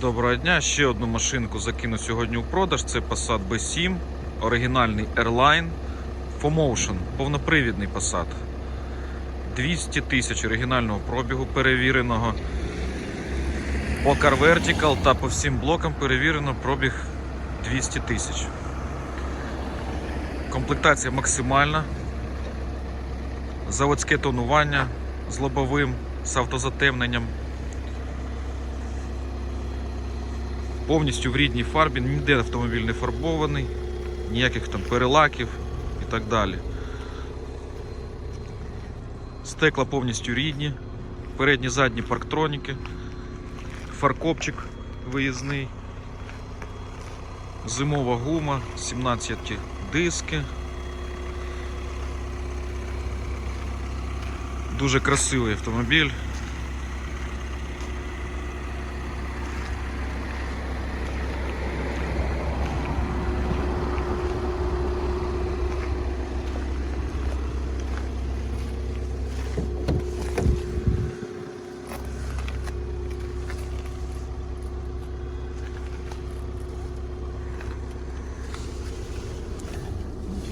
Доброго дня. Ще одну машинку закину сьогодні у продаж. Це Passat B7, оригінальний Airline, 4Motion, повнопривідний Passat. 200 тисяч оригінального пробігу перевіреного. По Car Vertical та по всім блокам перевірено пробіг 200 тисяч. Комплектація максимальна. Заводське тонування з лобовим, з автозатемненням. Повністю в рідній фарбі, ніде автомобіль не фарбований, ніяких там перелаків і так далі. Стекла повністю рідні, передні задні парктроніки, фаркопчик виїзний, зимова гума, 17 диски. Дуже красивий автомобіль. —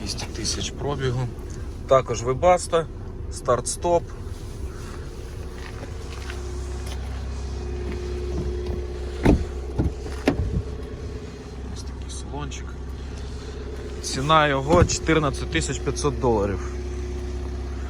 200 тисяч пробігу. Також вибаста, старт-стоп. Ось такий салончик. Ціна його 14 500 доларів.